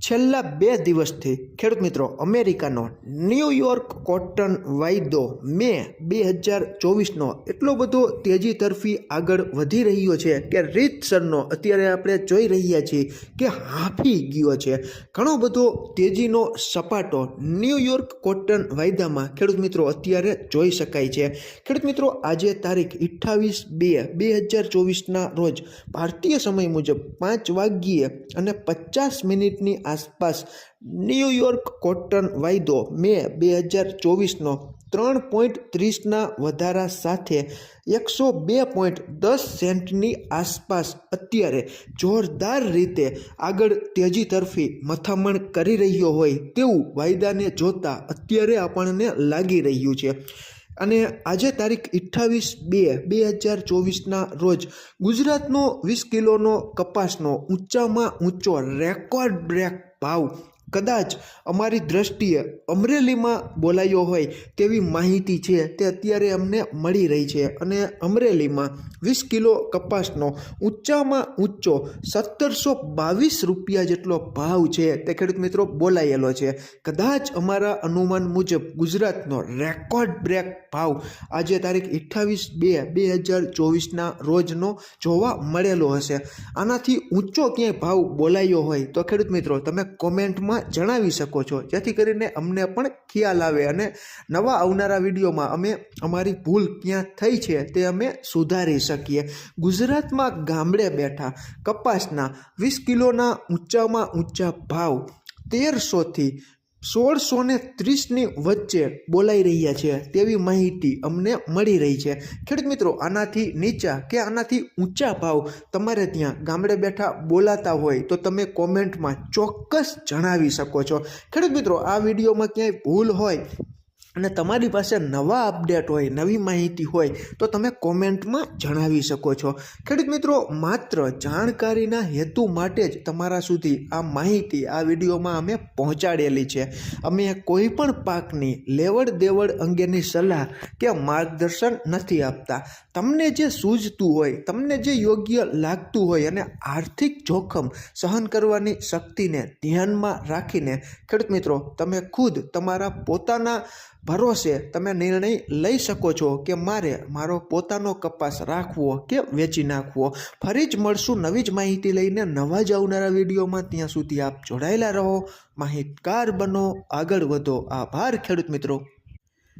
છેલ્લા બે દિવસથી, ખેડૂત મિત્રો, અમેરિકાનો ન્યૂયોર્ક કોટન વાયદો મે બે હજાર ચોવીસનો એટલો બધો તેજી તરફી આગળ વધી રહ્યો છે કે રીતસરનો અત્યારે આપણે જોઈ રહ્યા છીએ કે હાંફી ગયો છે. ઘણો બધો તેજીનો સપાટો ન્યૂયોર્ક કોટન વાયદામાં ખેડૂત મિત્રો અત્યારે જોઈ શકાય છે. ખેડૂત મિત્રો, આજે તારીખ અઠ્ઠાવીસ બે બે હજાર ચોવીસના રોજ ભારતીય સમય મુજબ પાંચ વાગ્યે અને પચાસ મિનિટની આસપાસ ન્યૂયોર્ક કોટન વાયદો મે બે હજાર ચોવીસનો ત્રણ પોઈન્ટ ત્રીસના વધારા સાથે એકસો બે પોઈન્ટ દસ સેન્ટની આસપાસ અત્યારે જોરદાર રીતે આગળ તેજી તરફી મથામણ કરી રહ્યો હોય તેવું વાયદાને જોતા અત્યારે આપણને લાગી રહ્યું છે. અને આજે તારીખ અઠ્ઠાવીસ બે બે હજાર ચોવીસના રોજ ગુજરાતનો વીસ કિલોનો કપાસનો ઊંચામાં ઊંચો રેકોર્ડ બ્રેક ભાવ કદાચ અમારી દ્રષ્ટિએ અમરેલીમાં બોલાયો હોય તેવી માહિતી છે તે અત્યારે અમને મળી રહી છે. અને અમરેલીમાં વીસ કિલો કપાસનો ઊંચામાં ઊંચો સત્તરસો બાવીસ રૂપિયા જેટલો ભાવ છે તે ખેડૂત મિત્રો બોલાયેલો છે. કદાચ અમારા અનુમાન મુજબ ગુજરાતનો રેકોર્ડ બ્રેક ભાવ આજે તારીખ અઠ્ઠાવીસ બે બે હજાર ચોવીસના રોજનો જોવા મળેલો હશે. આનાથી ઊંચો ક્યાંય ભાવ બોલાયો હોય તો ખેડૂત મિત્રો તમે જણાવી શકો છો. જેથી કરીને અમને પણ ખ્યાલ આવે અને નવા આવનારા વિડીયોમાં અમે અમારી ભૂલ ક્યાં થઈ છે તે અમે સુધારી શકીએ. ગુજરાતમાં ગામડે બેઠા કપાસના વીસ કિલોના ઊંચામાં ઊંચા ભાવ તેરસોથી સોળસો ને ત્રીસની વચ્ચે બોલાઈ રહ્યા છે તેવી માહિતી અમને મળી રહી છે. ખેડૂત મિત્રો, આનાથી નીચા કે આનાથી ઊંચા ભાવ તમારે ત્યાં ગામડે બેઠા બોલાતા હોય તો તમે કોમેન્ટમાં ચોક્કસ જણાવી શકો છો. ખેડૂત મિત્રો, આ વિડીયોમાં ક્યાંય ભૂલ હોય અને તમારી પાસે નવા અપડેટ હોય, નવી માહિતી હોય, તો તમે કોમેન્ટમાં જણાવી શકો છો. ખેડૂત મિત્રો, માત્ર જાણકારીના હેતુ માટે જ તમારા સુધી આ માહિતી, આ વિડીયોમાં અમે પહોંચાડેલી છે. અમે કોઈ પણ પાકની લેવડ દેવડ અંગેની સલાહ કે માર્ગદર્શન નથી આપતા. તમને જે સૂઝતું હોય, તમને જે યોગ્ય લાગતું હોય અને આર્થિક જોખમ સહન કરવાની શક્તિને ધ્યાનમાં રાખીને, ખેડૂત મિત્રો, તમે ખુદ તમારા પોતાના ભરોસે તમે નિર્ણય લઈ શકો છો કે મારે મારો પોતાનો કપાસ રાખવો કે વેચી નાખવો. ફરી જ મળશું નવી જ માહિતી લઈને નવા જ આવનારા વિડીયોમાં. ત્યાં સુધી આપ જોડાયેલા રહો. માહિતગાર બનો. આગળ વધો. આભાર ખેડૂત મિત્રો.